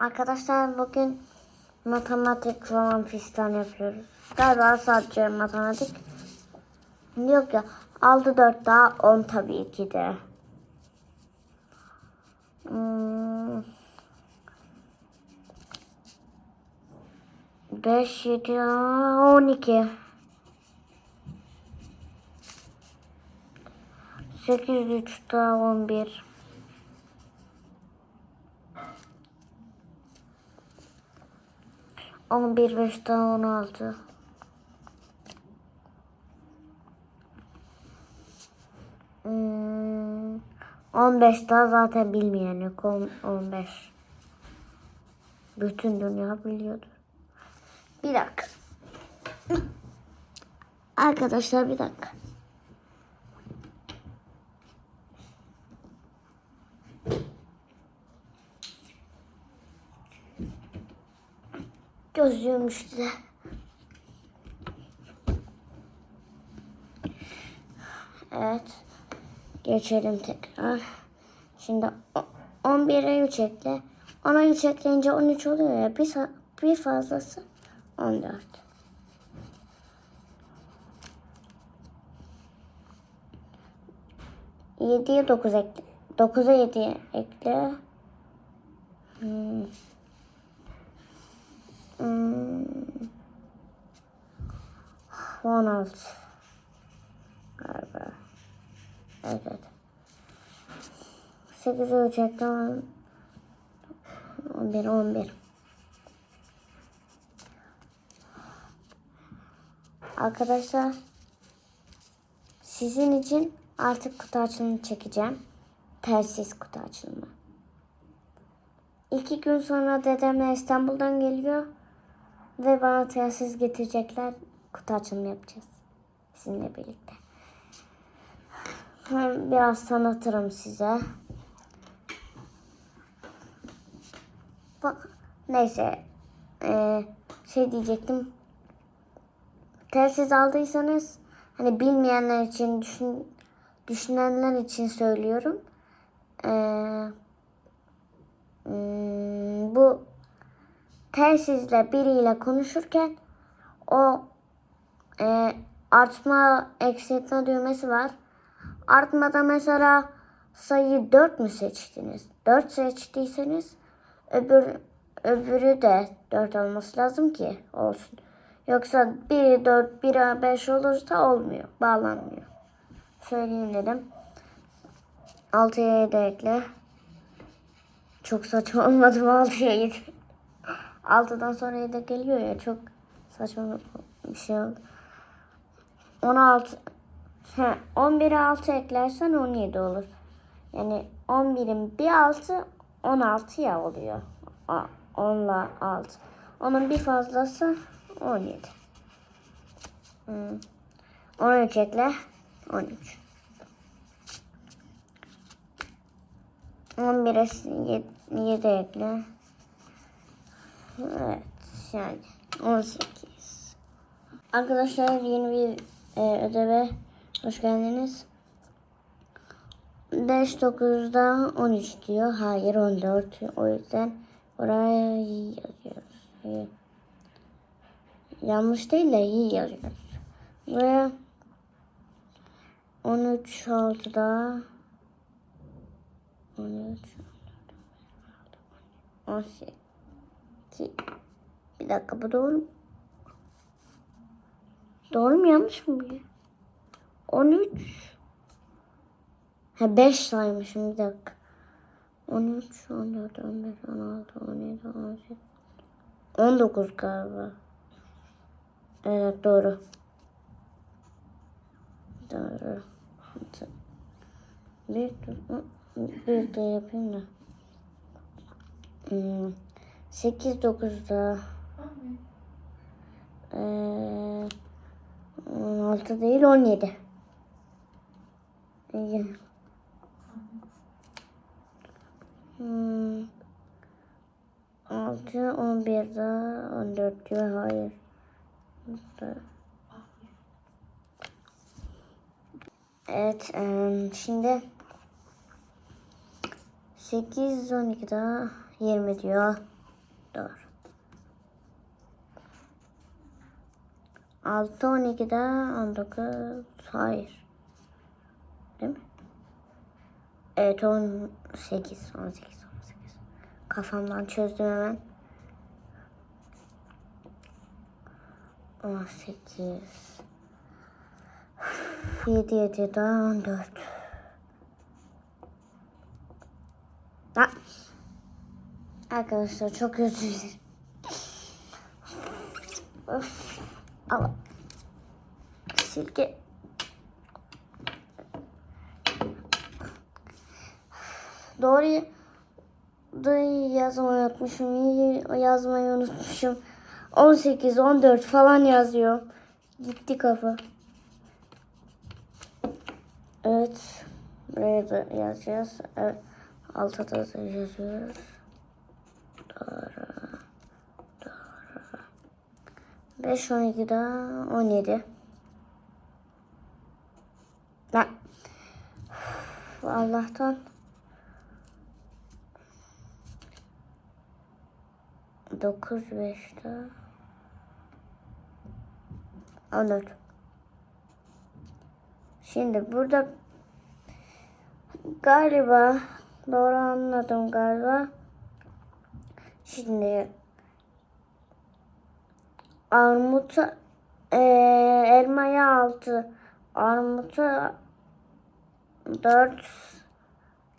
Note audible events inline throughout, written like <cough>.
Arkadaşlar bugün matematik falan fistan yapıyoruz. Galiba sadece matematik. Yok ya 6 4 daha 10 tabii ki de. Hmm. 5 7 12 8 3 daha 11 11 5 daha 16 Hmm, 15 daha zaten bilmeyen yok. On- 15. Bütün dünya biliyordu. Bir dakika. Arkadaşlar bir dakika. Gözlüğüm işte. Evet. Geçelim tekrar. Şimdi o- 11'e 3 ekle. Ona 3 ekleyince 13 oluyor ya. Bir, bir fazlası 14. Yediye 9 ekle. 9'a 7 ekle. Hmm. Hmm. 16. Galiba. Evet. evet. 8 ölçekten 11 11. Arkadaşlar sizin için artık kutu açılımı çekeceğim. Telsiz kutu açılımı. İki gün sonra dedemle İstanbul'dan geliyor ve bana telsiz getirecekler. Kutu açılımı yapacağız. Sizinle birlikte. Biraz tanıtırım size. Bak, neyse. Ee, şey diyecektim. Telsiz aldıysanız hani bilmeyenler için düşün, düşünenler için söylüyorum. Ee, hmm, bu telsizle biriyle konuşurken o e, artma eksiltme düğmesi var. Artmada mesela sayı 4 mü seçtiniz? 4 seçtiyseniz öbür öbürü de 4 olması lazım ki olsun. Yoksa 1 4 1 5 olursa olmuyor. Bağlanmıyor. Söyleyeyim dedim. 6'ya 7 ekle. Çok saçma olmadı mı 6'ya 7? 6'dan sonra 7 geliyor ya çok saçma bir şey oldu. 16 He, 11'e 6 eklersen 17 olur. Yani 11'in bir altı 16 ya oluyor. A, 10'la 6. Onun bir fazlası 17. Hmm. 13 ekle 13. 11'e 7 ekle. Evet yani 18. Arkadaşlar yeni bir e, ödeve hoş geldiniz. 5 9'da 13 diyor. Hayır 14. O yüzden oraya yazıyoruz. Yanlış değil de iyi yazıyoruz. Buraya 13 6'da 13 18 Bir dakika bu doğru mu? Doğru mu yanlış mı bu? ya? 13 Ha 5 saymışım bir dakika. 13, 14, 15, 16, 17, 18, 19 galiba. Evet doğru. Doğru. Bir, bir de yapayım da. Hmm. 8, 9'da. Ee, 16 değil 17. İyi. Hmm. 6, 11 daha 14 diyor. Hayır. Evet. şimdi 8, 12 daha 20 diyor. Doğru. 6 12'de 19 hayır. Değil mi? Evet 18 18 18. Kafamdan çözdüm hemen. 18 7 7 daha 14 Ha. Arkadaşlar çok özür dilerim. Of. Al. Silke. Doğru yazmayı unutmuşum. Yazmayı unutmuşum. 18, 14 falan yazıyor. Gitti kafa. Evet. Buraya da yazacağız. Evet. Altta da yazıyoruz. Doğru. Doğru. 5, 12 daha 17. Lan. Allah'tan. 9, 5 daha. 14. Şimdi burada galiba doğru anladım galiba. Şimdi armutu eee elmaya altı armutu dört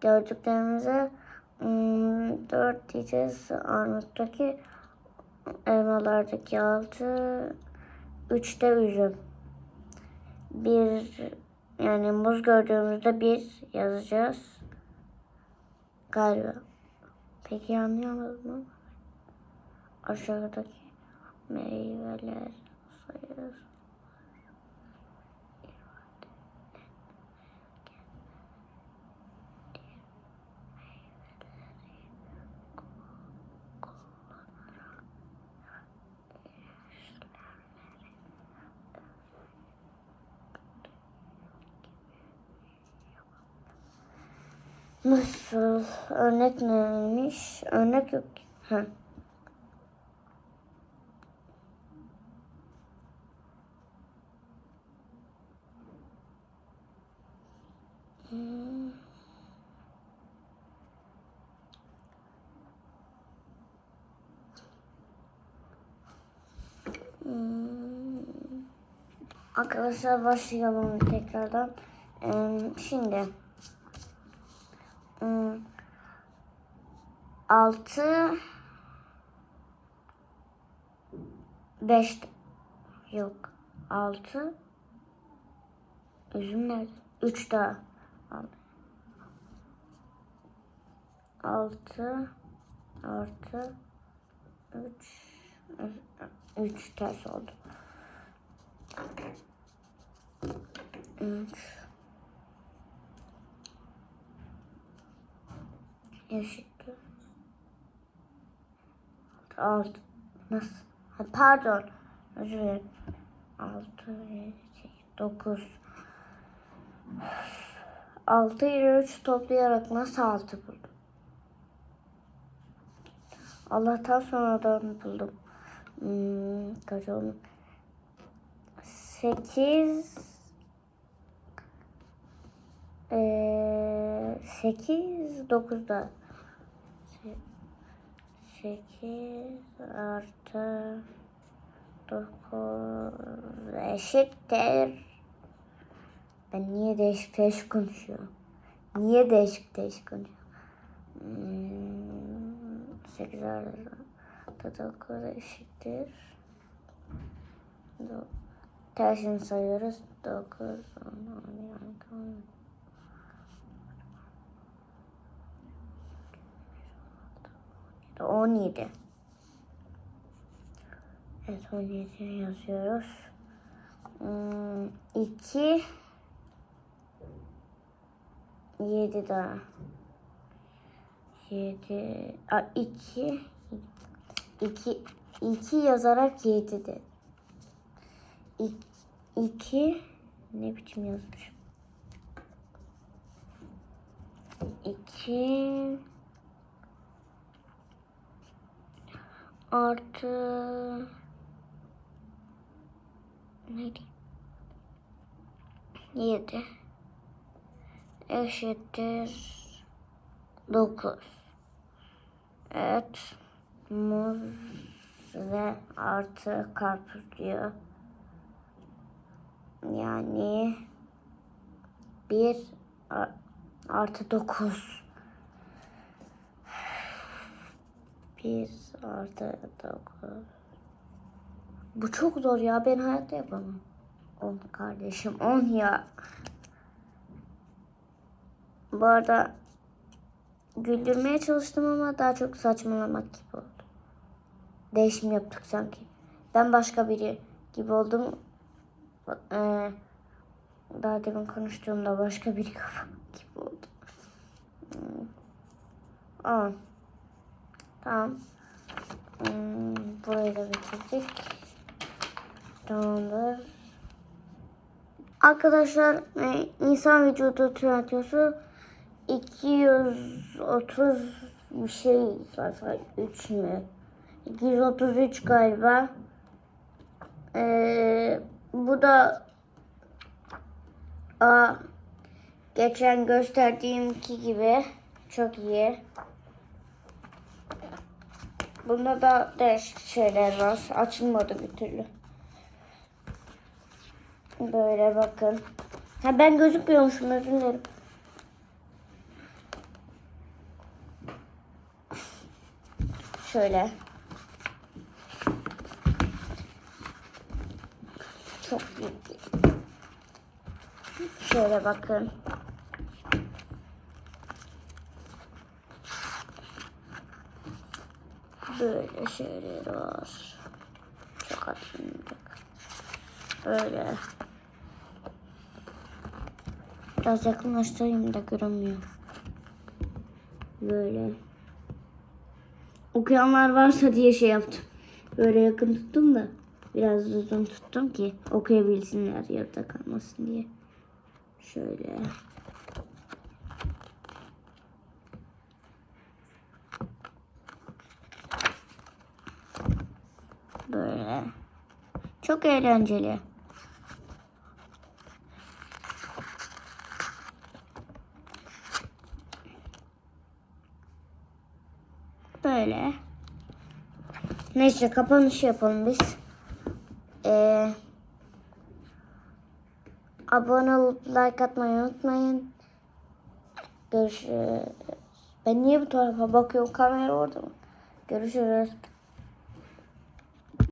gördüklerimize hmm, dört diyeceğiz. Armuttaki elmalardaki altı üçte üzüm. Bir yani muz gördüğümüzde bir yazacağız. Galiba. Peki anlayamadım ama aşağıdaki meyveler sayıyoruz. Nasıl? Örnek neymiş? Örnek yok. Ha. Hmm. Hmm. Arkadaşlar başlayalım tekrardan. Ee, şimdi. Altı beş yok altı üzüm nerede? Üç daha altı artı üç üç ters oldu. Üç eşittir. Altı. Nasıl? Pardon. Özür dilerim. Altı, yedi, sekiz, dokuz. Altı ile üç toplayarak nasıl altı buldum? Allah'tan sonradan buldum. Hmm, kaç oldu? Sekiz. Ee, sekiz, dokuzda. 8 artı 9 eşittir. Ben niye değişik değişik konuşuyorum? Niye değişik değişik konuşuyorum? Hmm, 8 artı 9 eşittir. Tersini sayıyoruz. 9, 10, 11, 12, 17. Evet 17 yazıyoruz. Hmm, 2 7 daha. 7 a 2 2 2 yazarak 7 de. 2 ne biçim yazmış? 2 artı neydi? 7 eşittir 9. Evet. Muz ve artı karpuz diyor. Yani 1 artı 9. 1 artı 9. Bu çok zor ya. Ben hayatta yapamam. 10 kardeşim 10 ya. Bu arada güldürmeye çalıştım ama daha çok saçmalamak gibi oldu. Değişim yaptık sanki. Ben başka biri gibi oldum. Ee, daha demin konuştuğumda başka biri <laughs> gibi oldum. Hmm. Tamam. Hmm, burayı da bitirdik. Tamamdır. Arkadaşlar e, insan vücudu tiyatrosu 230 bir şey sayfa 3 mü? 233 galiba. Ee, bu da aa, geçen gösterdiğimki gibi çok iyi. Bunda da değişik şeyler var. Açılmadı bir türlü. Böyle bakın. Ha ben gözükmüyormuşum özür dilerim. Şöyle. Çok büyük. Şöyle bakın. Böyle şeyler var. Çok atmayacak. Böyle. Biraz yakınlaştırayım da görünmüyor. Böyle. Okuyanlar varsa diye şey yaptım. Böyle yakın tuttum da biraz uzun tuttum ki okuyabilsinler yarıda kalmasın diye. Şöyle. Böyle. Çok eğlenceli. Böyle. Neyse kapanış yapalım biz. Ee, abone olup like atmayı unutmayın. Görüşürüz. Ben niye bu tarafa bakıyorum? Kamera orada mı? Görüşürüz.